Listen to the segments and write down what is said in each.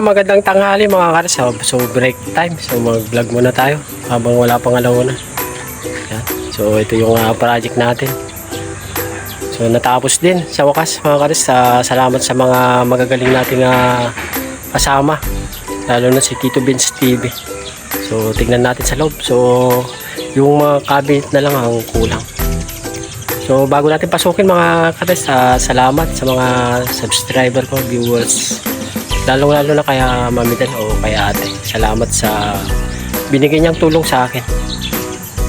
Magandang tanghali mga kares. So, break time. So mag-vlog muna tayo habang wala pang alauna. Yan. So ito yung ah, project natin. So natapos din sa wakas mga kares. Sa salamat sa mga magagaling nating ah, kasama. Lalo na si Tito Vince TV. So tignan natin sa loob. So yung mga cabinet na lang ang kulang. So bago natin pasukin mga kares, ah, salamat sa mga subscriber ko, viewers lalong lalo na kaya mamitan o kaya ate. Salamat sa binigay niyang tulong sa akin.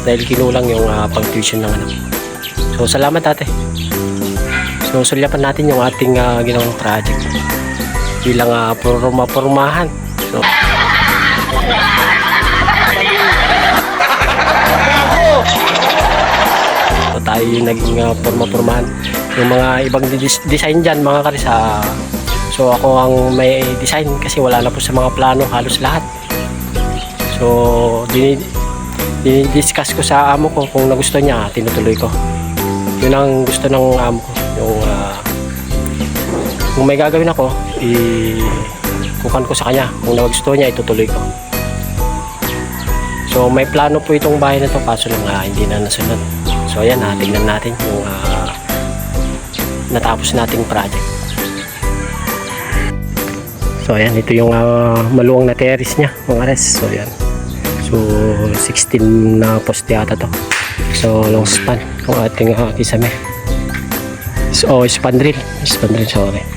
Dahil kinulang yung uh, pang tuition ng anak. So salamat ate. So sulyapan natin yung ating uh, ginawang project. Bilang uh, purma purmahan so tayo yung naging uh, purma-purmahan. Yung mga ibang design dyan mga karisa So ako ang may design kasi wala na po sa mga plano halos lahat. So dini dinidiscuss ko sa amo ko kung nagusto niya, tinutuloy ko. Yun ang gusto ng amo ko. Yung ah, kung may gagawin ako, i kukan ko sa kanya. Kung nagusto niya, itutuloy ko. So may plano po itong bahay na to kaso lang ah, hindi na nasunod. So ayan, ah, tingnan natin yung ah, natapos nating project. So ayan, ito yung ah, maluwang na terrace niya, mga res. So ayan. So 16 na poste yata to. So long span kung ating uh, kisame. So oh, span drill, span drill sorry.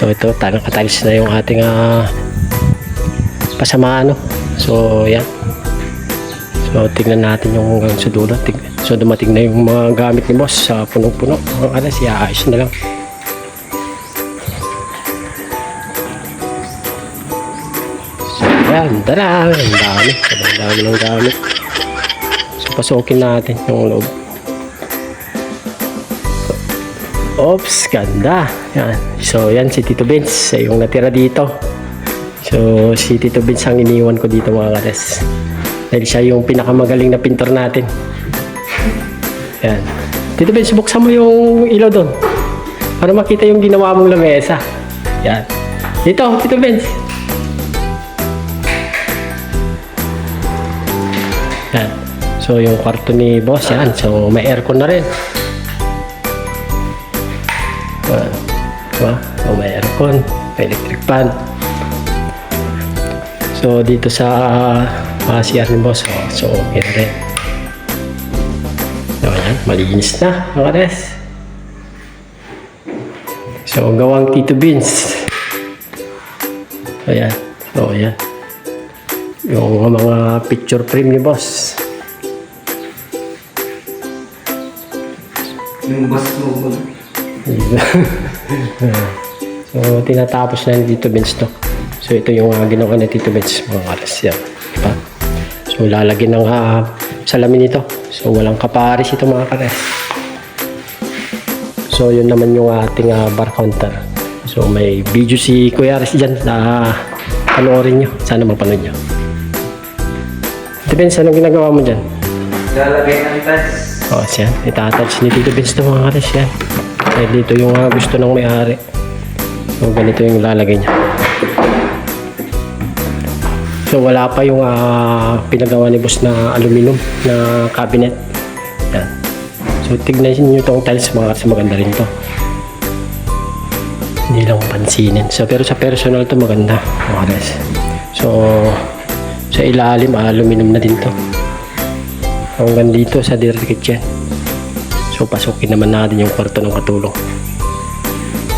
So ito, tanong katiles na yung ating uh, pasamaan no. So ayan. So tingnan natin yung hanggang sa dulo. So dumating na yung mga gamit ni boss sa punong-puno. Mga res, iaayos na lang. Ayan, tara! Ang dami. Ang dami ng gamit. So, pasukin natin yung loob. Oops, ganda. Yan. So, yan si Tito Vince. Yung natira dito. So, si Tito Vince ang iniwan ko dito mga kares. Dahil siya yung pinakamagaling na pintor natin. Yan. Tito Vince, buksan mo yung ilaw doon. Para makita yung ginawa mong lamesa. Yan. Dito, Tito Vince. So, yung kwarto ni boss, yan. So, may aircon na rin. Yan. Diba? So, may aircon, may electric fan. So, dito sa uh, CR ni boss, oh, so, okay na rin. So, yan. Malinis na, mga res. So, gawang Tito Beans. Ayan. So, ayan yung mga picture frame ni boss. Yung bus mo. so, tinatapos na ni Tito Benz to. So, ito yung uh, ginawa ni Tito Benz, mga alas yan. Diba? So, lalagyan ng uh, salamin ito. So, walang kaparis ito mga kares. So, yun naman yung ating uh, bar counter. So, may video si Kuya Aris dyan na panoorin nyo. Sana mapanood nyo. Tito Benz, anong ginagawa mo dyan? Lalagay ng tas. O, oh, siya. Itatouch ni Tito Vince ng mga kares yan. Dahil dito yung ah, gusto ng may-ari. So, ganito yung lalagay niya. So, wala pa yung ah, pinagawa ni boss na aluminum na cabinet. Yan. So, tignan niyo itong tiles mga kares. Maganda rin to. Hindi lang pansinin. So, pero sa personal to maganda. Mga kares. So, sa ilalim, ah, aluminum na din to hanggang dito sa direct kitchen. So pasukin naman natin yung kwarto ng katulong.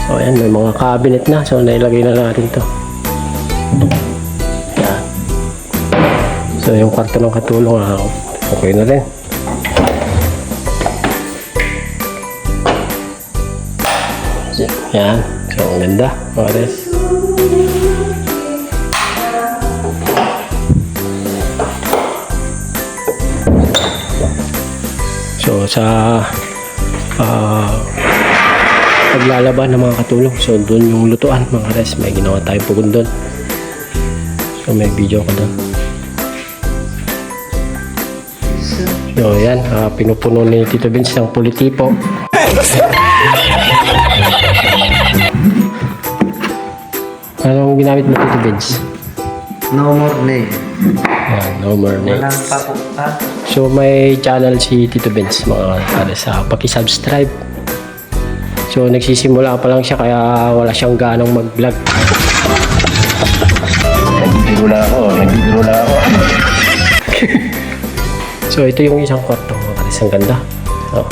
So ayan may mga cabinet na. So nailagay na natin to. Yan so yung kwarto ng katulong ah, okay na rin. Yan so ang ganda mga res sa ah paglalaban ng mga katulong, so doon yung lutuan mga res, may ginawa tayong pugon doon. So may video ko doon. So yan, ah, pinupuno ni Tito Vince ng politipo. Anong ginamit mo dito, Vince? No more name. Ayan, no more Walang names. So may channel si Tito Benz mga para sa paki-subscribe. So nagsisimula pa lang siya kaya wala siyang ganong mag-vlog. Nagbibiro lang ako, nagbibiro lang ako. So ito yung isang kwarto mga karis. Ang ganda. Oh.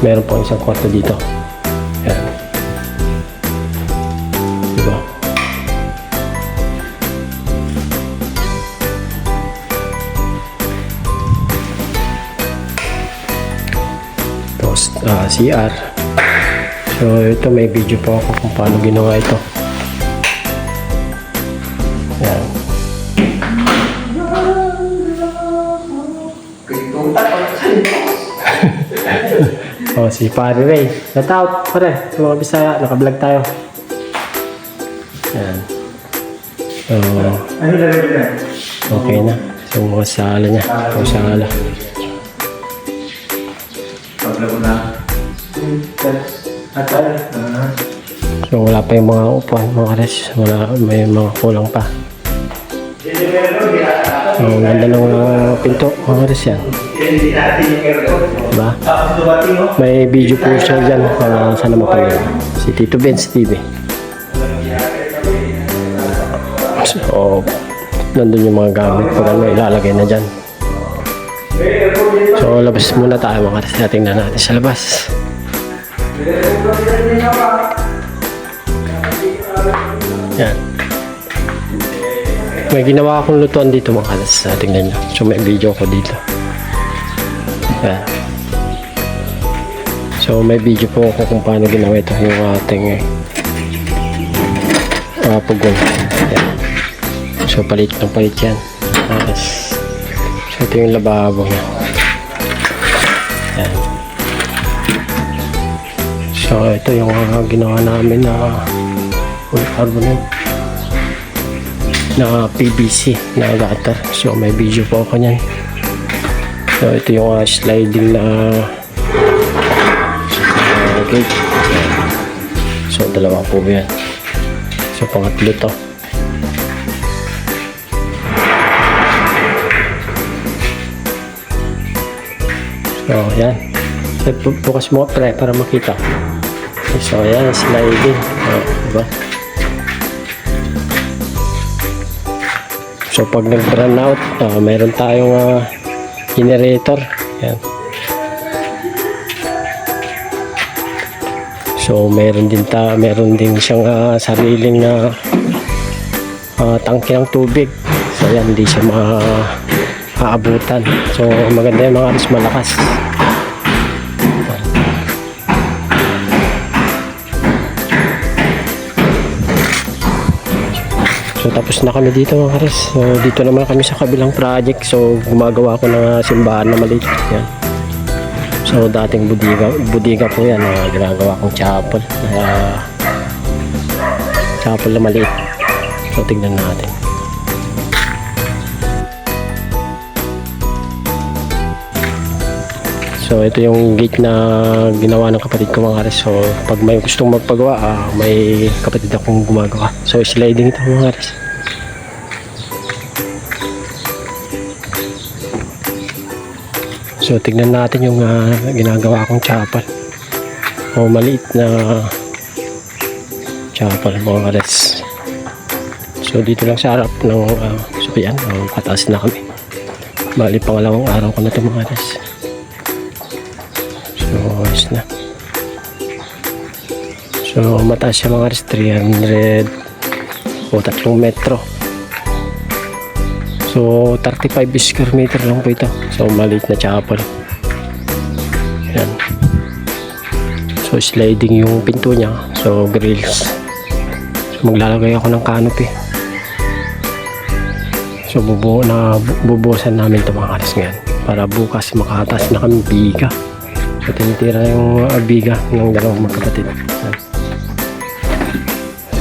Meron po isang kwarto dito. CR. So ito may video po ako kung paano ginawa ito. Yan. Oh, si Pare Ray. Shout out, pare. Sa mga Bisaya, naka-vlog tayo. Yan. So, okay na. So, mga sala niya. Mga sala. Paglago na. So, wala pa yung mga upuan, mga res. Wala, may mga kulang pa. So, ang ganda ng uh, pinto, mga res yan. Diba? May video po siya dyan para sana mapanood. Si Tito Benz TV. So, nandun yung mga gamit. Pag ano, ilalagay na dyan. So, labas muna tayo mga kasi tingnan natin sa labas. Yan. May ginawa akong lutuan dito mga kalas. Tingnan nyo. So, may video ko dito. Yan. So may video po ako kung paano ginawa ito yung ating uh, pugong. Yan. So palit ng palit yan. Yes. So ito yung lababo. Yan. So ito yung uh, ginawa namin na polycarbonate na PVC na gutter. So may video po ako niyan. So ito yung uh, sliding na uh, gate. So dalawa po yan. So pangatlo to. So yan. So bu- bukas mo pre para makita. So yan, sliding. Oh, diba? So pag nag-run out, ah, meron tayong ah, generator. Yan. So meron din ta, meron din siyang ah, sariling na ah, tangke ng tubig. So yan, hindi siya ma aabutan. So maganda yung mga alis malakas. So tapos na kami dito mga kares. So dito naman kami sa kabilang project. So gumagawa ko ng ah, simbahan na maliit. Yan. So dating budiga, budiga po yan. Uh, ginagawa kong chapel. Uh, chapel na maliit. So tingnan natin. So ito yung gate na ginawa ng kapatid ko mga kares. So pag may gustong magpagawa, ah, may kapatid akong gumagawa. So sliding ito mga kares. So tignan natin yung ah, ginagawa kong chapel. O maliit na chapel mga kares. So dito lang sa harap ng uh, so yan, uh, pataas na kami. Bali pangalawang araw ko na ito mga kares. Ayos na. So mataas siya mga kares 300 o 3 metro. So, 35 square meter lang po ito. So, maliit na chapel. Yan. So, sliding yung pinto niya. So, grills. So, maglalagay ako ng canopy. So, bubuo na, bubuhusan namin ito mga karas ngayon. Para bukas makataas na kami biga. Tinitira yung uh, biga ng dalawang magkapatid.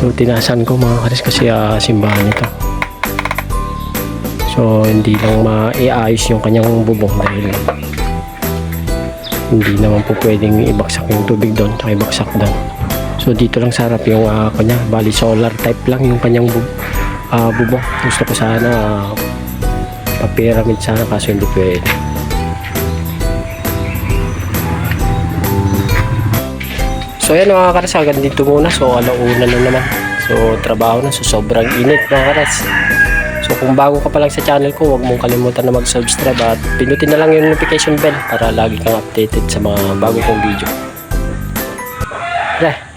So, tinasan ko mga karas kasi uh, simbahan ito. So, hindi lang maiayos yung kanyang bubong dahil hindi naman po pwedeng ibaksak yung tubig doon tsaka ibaksak doon. So dito lang sa harap yung uh, kanya, bali solar type lang yung kanyang bu ah, bubong. Gusto ko sana uh, pa-pyramid sana kaso hindi pwede. So ayan mga karas, hanggang dito muna. So alauna na naman. So trabaho na. So sobrang init mga karas. So kung bago ka pa lang sa channel ko, huwag mong kalimutan na mag-subscribe at pinutin na lang yung notification bell para lagi kang updated sa mga bago kong video. Pre,